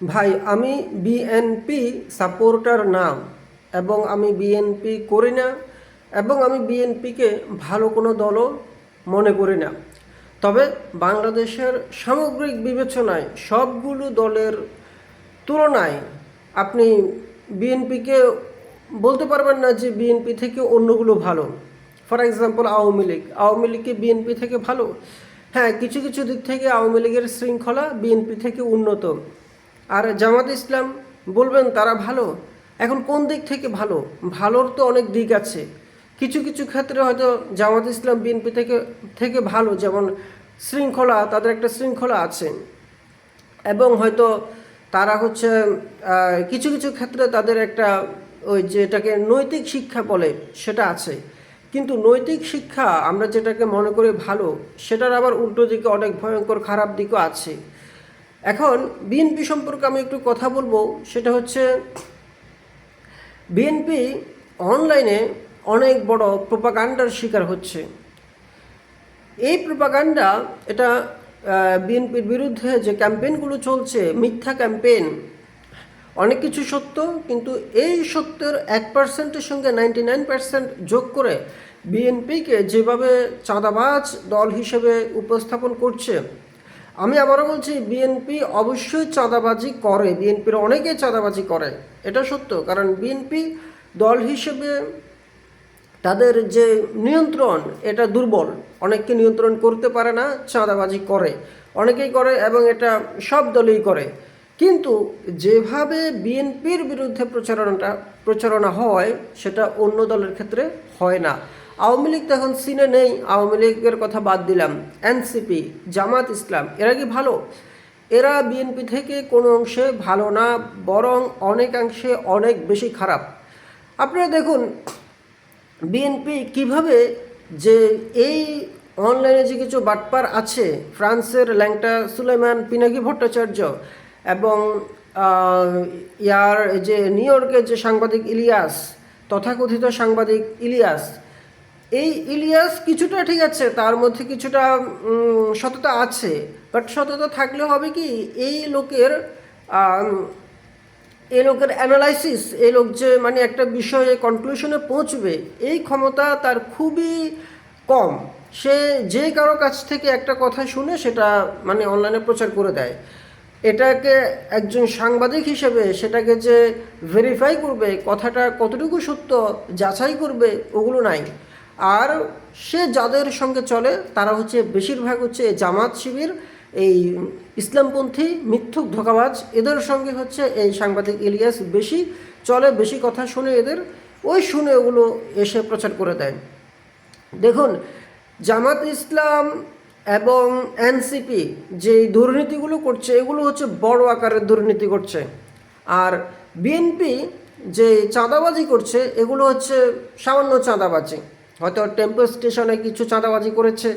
ভাই, আমি BNP supporter না এবং আমি বিএনপি করি না এবং আমি বিএনপিকে ভালো কোনো দলও মনে করি না। তবে বাংলাদেশের সামগ্রিক বিবেচনায় সবগুলো দলের তুলনায় আপনি বিএনপিকে বলতে পারবেন না যে বিএনপি থেকে অন্যগুলো ভালো। For example, Awami League. Awami League কি বিএনপি থেকে ভালো? হ্যাঁ কিছু কিছু দিক থেকে আওয়ামী লীগের শৃঙ্খলা বিএনপি থেকে উন্নত। আর জামাত ইসলাম বলবেন তারা ভালো। এখন কোন দিক থেকে ভালো? ভালোর তো অনেক দিক আছে। কিছু কিছু ক্ষেত্রে হয়তো জামাত ইসলাম, বিএনপি থেকে থেকে ভালো, যেমন শৃঙ্খলা, তাদের একটা শৃঙ্খলা আছে। এবং হয়তো তারা হচ্ছে কিছু কিছু ক্ষেত্রে তাদের একটা ওই যেটাকে নৈতিক শিক্ষা বলে, সেটা আছে। কিন্তু নৈতিক শিক্ষা আমরা যেটাকে মনে করি ভালো, সেটার আবার উল্টো দিকে অনেক ভয়ঙ্কর খারাপ দিকও আছে। এখন বিএনপি সম্পর্কে আমি একটু কথা বলব, সেটা হচ্ছে বিএনপি অনলাইনে অনেক বড় প্রোপাগান্ডার শিকার হচ্ছে। এই প্রোপাগান্ডা এটা বিএনপির বিরুদ্ধে যে ক্যাম্পেইনগুলো চলছে, মিথ্যা ক্যাম্পেইন অনেক কিছু সত্য, কিন্তু এই সত্যের এক পার্সেন্টের সঙ্গে নাইনটি নাইন পার্সেন্ট যোগ করে বিএনপিকে যেভাবে চাঁদাবাজ দল হিসেবে উপস্থাপন করছে আমি আবারও বলছি বিএনপি অবশ্যই চাঁদাবাজি করে। বিএনপির অনেকেই চাঁদাবাজি করে, এটা সত্য। কারণ বিএনপি দল হিসেবে তাদের যে নিয়ন্ত্রণ, এটা দুর্বল। অনেককে নিয়ন্ত্রণ করতে পারে না, চাঁদাবাজি করে। অনেকেই করে এবং এটা সব দলেই করে। কিন্তু যেভাবে বিএনপির বিরুদ্ধে প্রচারণাটা, প্রচারণা হয়, সেটা অন্য দলের ক্ষেত্রে হয় না। আওয়ামী লীগ তো এখন সিনে নেই, আওয়ামী লীগের কথা বাদ দিলাম। এনসিপি, জামাত ইসলাম, এরা কি ভালো? এরা বিএনপি থেকে কোনো অংশে ভালো না, বরং অনেকাংশে অনেক বেশি খারাপ। আপনারা দেখুন, বিএনপি কীভাবে যে এই অনলাইনে যে কিছু বাটপার আছে, ফ্রান্সের ল্যাংটা সুলেমান পিনাকি ভট্টাচার্য এবং ইয়ার যে নিউ ইয়র্কের যে সাংবাদিক ইলিয়াস, তথাকথিত সাংবাদিক ইলিয়াস এই ইলিয়াস কিছুটা ঠিক আছে, তার মধ্যে কিছুটা সততা আছে বাট সততা থাকলে হবে কি, এই লোকের এই লোকের অ্যানালাইসিস এই লোক যে মানে একটা বিষয়ে কনক্লুশনে পৌঁছবে, এই ক্ষমতা তার খুবই কম। সে যে কারও কাছ থেকে একটা কথা শুনে সেটা মানে অনলাইনে প্রচার করে দেয়। এটাকে একজন সাংবাদিক হিসেবে সেটাকে যে ভেরিফাই করবে, কথাটা কতটুকু সত্য, যাচাই করবে, ওগুলো নাই। আর সে যাদের সঙ্গে চলে, তারা হচ্ছে বেশিরভাগ হচ্ছে জামাত শিবির, এই ইসলামপন্থী মিথ্যুক ধোকাবাজ। এদের সঙ্গে হচ্ছে এই সাংবাদিক ইলিয়াস বেশি চলে, বেশি কথা শুনে এদের। ওই শুনে ওগুলো এসে প্রচার করে দেয়। দেখুন, জামাত ইসলাম এবং এনসিপি যে দুর্নীতিগুলো করছে, এগুলো হচ্ছে বড় আকারের দুর্নীতি করছে। আর বিএনপি যে চাঁদাবাজি করছে, এগুলো হচ্ছে সামান্য চাঁদাবাজি। হয়তো টেম্পো স্টেশনে কিছু চাঁদাবাজি করেছে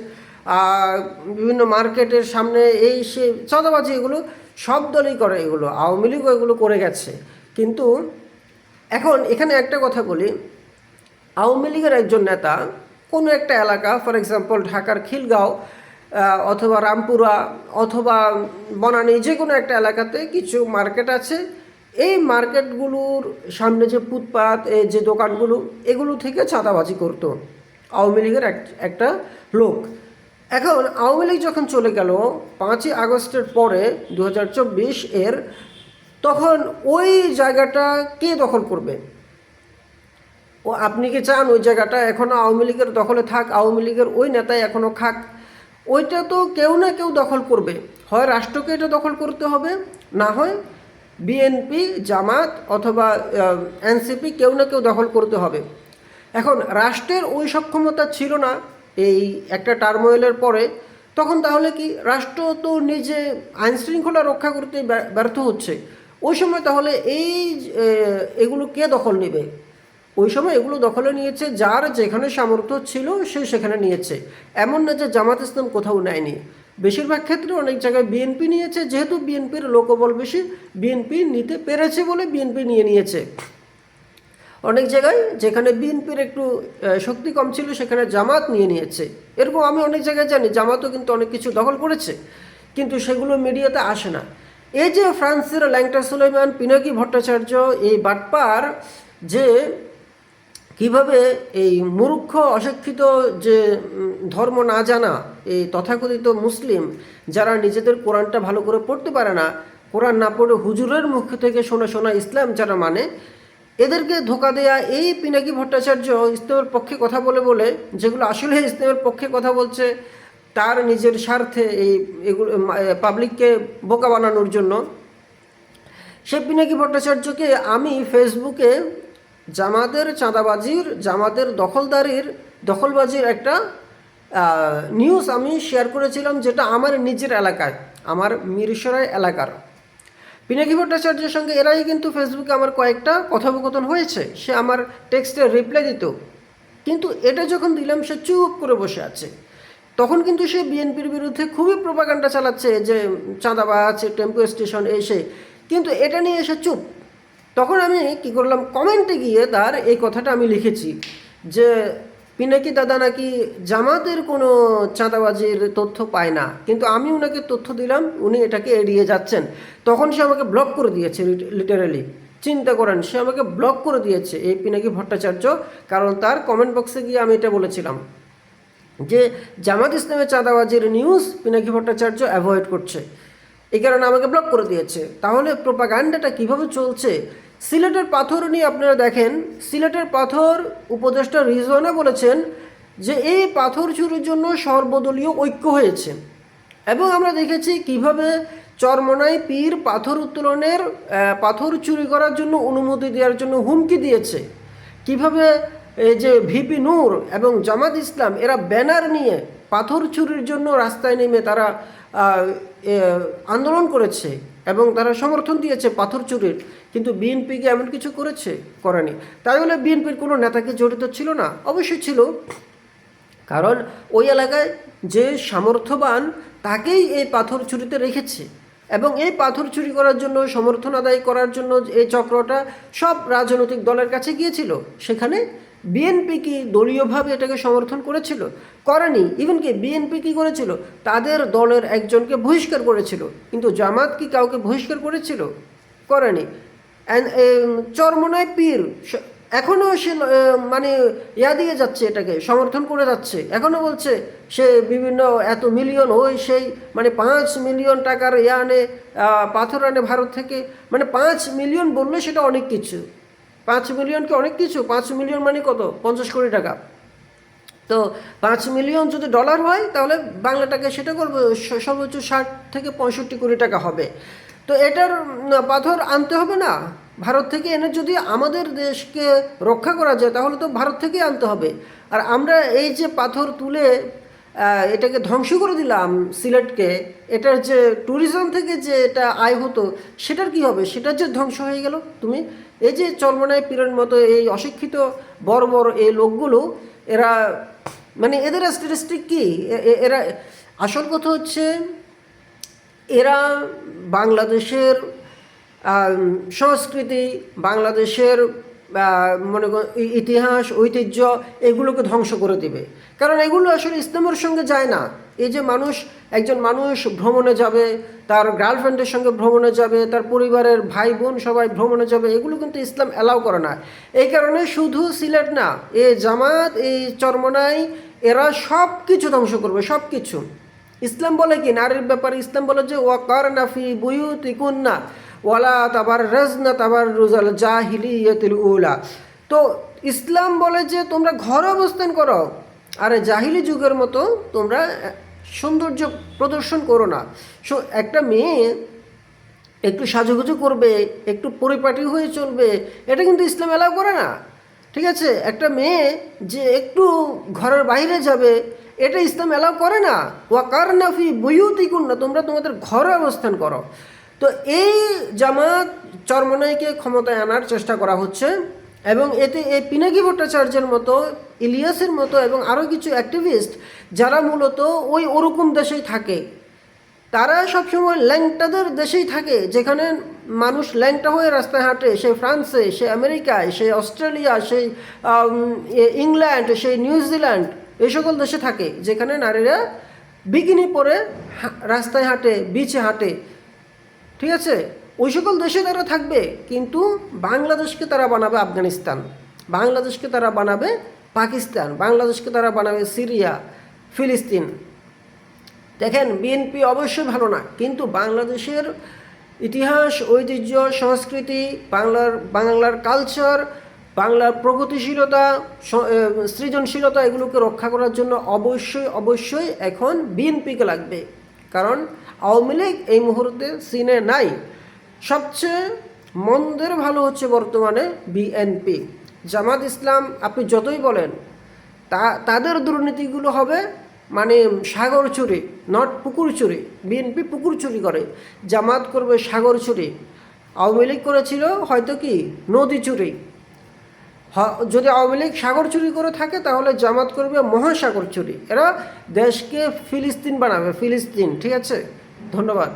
বিভিন্ন মার্কেটের সামনে এই সে চাঁদাবাজি এগুলো সব দলই করে এগুলো, আওয়ামী লীগও এগুলো করে গেছে। কিন্তু এখন এখানে একটা কথা বলি, আওয়ামী লীগের একজন নেতা কোনো একটা এলাকা ফর এক্সাম্পল ঢাকার খিলগাঁও অথবা রামপুরা, অথবা বনানী যে কোনো একটা এলাকাতে কিছু মার্কেট আছে এই মার্কেটগুলোর সামনে যে ফুটপাত যে দোকানগুলো, এগুলো থেকে চাঁদাবাজি করতো আওয়ামী লীগের এক- একটা লোক। এখন আওয়ামী লীগ যখন চলে গেল পাঁচই আগস্টের পরে দু হাজার চব্বিশ এর, তখন ওই জায়গাটা কে দখল করবে? ও আপনি কি চান ওই জায়গাটা এখনও আওয়ামী লীগের দখলে থাক, আওয়ামী লীগের ওই নেতাই এখনও খাক? ওইটা তো কেউ না কেউ দখল করবে। হয় রাষ্ট্রকে এটা দখল করতে হবে, না হয় বিএনপি জামাত অথবা এনসিপি কেউ না কেউ দখল করতে হবে। এখন রাষ্ট্রের ওই সক্ষমতা ছিল না এই একটা টার্মোয়েলের পরে, তখন তাহলে কি রাষ্ট্র তো নিজে আইন শৃঙ্খলা রক্ষা করতে ব্যর্থ হচ্ছে। ওই সময় তাহলে এই এগুলো কে দখল নেবে? ওই সময় এগুলো দখলে নিয়েছে যার যেখানে সামর্থ্য ছিল সে সেখানে নিয়েছে। এমন না যে জামাত ইসলাম কোথাও নেয়নি। বেশিরভাগ ক্ষেত্রে অনেক জায়গায় বিএনপি নিয়েছে, যেহেতু বিএনপির লোকবল বেশি বিএনপি নিতে পেরেছে বলে বিএনপি নিয়ে নিয়েছে। অনেক জায়গায় যেখানে বিএনপির একটু শক্তি কম ছিল, সেখানে জামাত নিয়ে নিয়েছে। এরকম আমি অনেক জায়গায় জানি, জামাতও কিন্তু অনেক কিছু দখল করেছে, কিন্তু সেগুলো মিডিয়াতে আসে না। এই যে ফ্রান্সের ল্যাংটা সুলেমান পিনাকি ভট্টাচার্য, এই বাটপার, যে কীভাবে এই মূর্খ, অশিক্ষিত যে ধর্ম না জানা, এই তথাকথিত মুসলিম যারা নিজেদের কোরআনটা ভালো করে পড়তে পারে না, কোরআন না পড়ে হুজুরের মুখ থেকে শোনা শোনা ইসলাম যারা মানে এদেরকে ধোকা দেয়া, এই পিনাকি ভট্টাচার্য ইসলামের পক্ষে কথা বলে বলে, যেগুলো আসলে ইসলামের পক্ষে কথা বলছে, তার নিজের স্বার্থে এই, এগুলো পাবলিককে বোকা বানানোর জন্য, সে পিনাকি ভট্টাচার্যকে আমি ফেসবুকে জামাতের চাঁদাবাজির জামাদের দখলদারির, দখলবাজির একটা নিউজ আমি শেয়ার করেছিলাম যেটা আমার নিজের এলাকায়, আমার মিরসরাই এলাকার। পিনাকি ভট্টাচার্যের সঙ্গে এরাই কিন্তু ফেসবুকে আমার কয়েকটা কথোপকথন হয়েছে, সে আমার টেক্সটের রিপ্লাই দিত। কিন্তু এটা যখন দিলাম, সে চুপ করে বসে আছে। তখন কিন্তু সে বিএনপির বিরুদ্ধে খুবই প্রোপাগান্ডা চালাচ্ছে যে, চাঁদাবাজ, টেম্পো স্টেশন এসে কিন্তু এটা নিয়ে এসে চুপ। তখন আমি কি করলাম কমেন্টে গিয়ে তার এই কথাটা আমি লিখেছি যে, পিনাকি দাদা নাকি জামাতের কোনো চাঁদাবাজির তথ্য পায় না, কিন্তু আমি ওনাকে তথ্য দিলাম, উনি এটাকে এড়িয়ে যাচ্ছেন। তখন সে আমাকে ব্লক করে দিয়েছে লিটারালি চিন্তা করেন, সে আমাকে ব্লক করে দিয়েছে এই পিনাকি ভট্টাচার্য, কারণ তার কমেন্ট বক্সে গিয়ে আমি এটা বলেছিলাম যে, জামাত ইসলামের চাঁদাবাজির নিউজ পিনাকি ভট্টাচার্য অ্যাভয়েড করছে। এই কারণে আমাকে ব্লক করে দিয়েছে। তাহলে প্রোপাগান্ডাটা কীভাবে চলছে? সিলেটের পাথর নিয়ে আপনারা দেখেন, সিলেটের পাথর উপদেষ্টা রিজওয়ানা বলেছেন যে এই পাথর চুরির জন্য সর্বদলীয় ঐক্য হয়েছে। এবং আমরা দেখেছি কীভাবে চরমনাই পীর পাথর উত্তোলনের পাথর চুরি করার জন্য অনুমতি দেওয়ার জন্য হুমকি দিয়েছে। কীভাবে এই যে ভিপি নূর এবং জামাত ইসলাম, এরা ব্যানার নিয়ে পাথর চুরির জন্য রাস্তায় নেমে তারা আন্দোলন করেছে এবং তারা সমর্থন দিয়েছে পাথর চুরির। কিন্তু বিএনপিকে এমন কিছু করেছে? করেনি। তাই বলে বিএনপির কোনো নেতাকে জড়িত ছিল না? অবশ্যই ছিল। কারণ ওই এলাকায় যে সামর্থ্যবান, তাকেই এই পাথর চুরিতে রেখেছে। এবং এই পাথর চুরি করার জন্য, সমর্থন আদায় করার জন্য এই চক্রটা সব রাজনৈতিক দলের কাছে গিয়েছিল। সেখানে বিএনপি কি দলীয়ভাবে এটাকে সমর্থন করেছিল? করেনি। ইভেন কি বিএনপি কি করেছিল? তাদের দলের একজনকে বহিষ্কার করেছিল। কিন্তু জামাত কি কাউকে বহিষ্কার করেছিল? করেনি। Um, চরমনায় পীর এখনও সে মানে ইয়া দিয়ে যাচ্ছে এটাকে সমর্থন করে যাচ্ছে। এখনও বলছে সে বিভিন্ন এত মিলিয়ন ওই সেই মানে পাঁচ মিলিয়ন টাকার ইয়া আনে পাথর আনে ভারত থেকে। মানে পাঁচ মিলিয়ন বললে সেটা অনেক কিছু। পাঁচ মিলিয়ন কি অনেক কিছু? পাঁচ মিলিয়ন মানে কত? পঞ্চাশ কোটি টাকা। তো পাঁচ মিলিয়ন যদি ডলার হয়, তাহলে বাংলা টাকা সেটা করব সর্বোচ্চ ষাট থেকে পঁয়ষট্টি কোটি টাকা হবে। তো এটার পাথর আনতে হবে না। ভারত থেকে এনে যদি আমাদের দেশকে রক্ষা করা যায়, তাহলে তো ভারত থেকে আনতে হবে। আর আমরা এই যে পাথর তুলে এটাকে ধ্বংস করে দিলাম সিলেটকে। এটার যে ট্যুরিজম থেকে যে এটা আয় হতো, সেটার কি হবে? সেটার যে ধ্বংস হয়ে গেল। তুমি এই যে চলমনায় পীরের মতো এই অশিক্ষিত বড় বড় এই লোকগুলো, এরা মানে এদের স্ট্যাটিস্টিক কি? এরা, আসল কথা হচ্ছে এরা বাংলাদেশের সংস্কৃতি, বাংলাদেশের মনে ইতিহাস, ঐতিহ্য এগুলোকে ধ্বংস করে দেবে। কারণ এগুলো আসলে ইসলামের সঙ্গে যায় না। এই যে মানুষ, একজন মানুষ ভ্রমণে যাবে, তার গার্লফ্রেন্ডের সঙ্গে ভ্রমণে যাবে, তার পরিবারের ভাই বোন সবাই ভ্রমণে যাবে, এগুলো কিন্তু ইসলাম অ্যালাউ করে না। এই কারণে শুধু সিলেট না, এ জামাত, এই চরমনাই, এরা সব কিছু ধ্বংস করবে সব কিছু ইসলাম বলে কি? নারীর ব্যাপারে ইসলাম বলে যে ওয়াকার নাফি বুয়ুত ইকুন্না ওয়ালা তাবার রাজনা তাবার রুজাল জাহিলিয়াতিল উলা। তো ইসলাম বলে যে তোমরা ঘরে অবস্থান করো, আরে জাহিলি যুগের মতো তোমরা সৌন্দর্য প্রদর্শন করো না। সো একটা মেয়ে একটু সাজুগুজু করবে, একটু পরিপাটি হয়ে চলবে, এটা কিন্তু ইসলাম এলাও করে না। ঠিক আছে? একটা মেয়ে যে একটু ঘরের বাইরে যাবে, এটা ইসলাম এলাও করে না। ওয়াকার নাফি বইউতিকুন না তোমরা তোমাদের ঘরে অবস্থান করো। তো এই জামাত চরমনাইকে ক্ষমতায় আনার চেষ্টা করা হচ্ছে এবং এতে এই পিনাকি ভট্টাচার্যের মতো, ইলিয়াসের মতো এবং আরও কিছু অ্যাক্টিভিস্ট যারা মূলত ওই ওরকম দেশেই থাকে, তারা সবসময় ল্যাংটাদের দেশেই থাকে, যেখানে মানুষ ল্যাংটা হয়ে রাস্তায় হাঁটে, সে ফ্রান্সে, সে আমেরিকায়, সে অস্ট্রেলিয়া, সেই ইংল্যান্ড, সেই নিউজিল্যান্ড এই সকল দেশে থাকে, যেখানে নারীরা বিকিনি পরে রাস্তায় হাঁটে বিচে হাঁটে। ঠিক আছে? ওই সকল দেশে তারা থাকবে, কিন্তু বাংলাদেশকে তারা বানাবে আফগানিস্তান, বাংলাদেশকে তারা বানাবে পাকিস্তান, বাংলাদেশকে তারা বানাবে সিরিয়া, ফিলিস্তিন। দেখেন, বিএনপি অবশ্যই ভালো না, কিন্তু বাংলাদেশের ইতিহাস, ঐতিহ্য, সংস্কৃতি, বাংলার বাংলার কালচার বাংলার প্রগতিশীলতা সৃজনশীলতা, এগুলোকে রক্ষা করার জন্য অবশ্যই অবশ্যই এখন বিএনপিকে লাগবে। কারণ আওয়ামী লীগ এই মুহূর্তে সিনে নাই। সবচেয়ে মন্দের ভালো হচ্ছে বর্তমানে বিএনপি জামাত ইসলাম, আপনি যতই বলেন, তা, তাদের দুর্নীতিগুলো হবে মানে সাগর চুরি নট পুকুর চুরি। বিএনপি পুকুর চুরি করে, জামাত করবে সাগর চুরি। আওয়ামী লীগ করেছিল হয়তো কি, নদী চুরি। যদি আওয়ামী লীগ সাগর চুরি করে থাকে, তাহলে জামাত করবে মহাসাগর চুরি। এরা দেশকে ফিলিস্তিন বানাবে, ফিলিস্তিন, ঠিক আছে? ধন্যবাদ।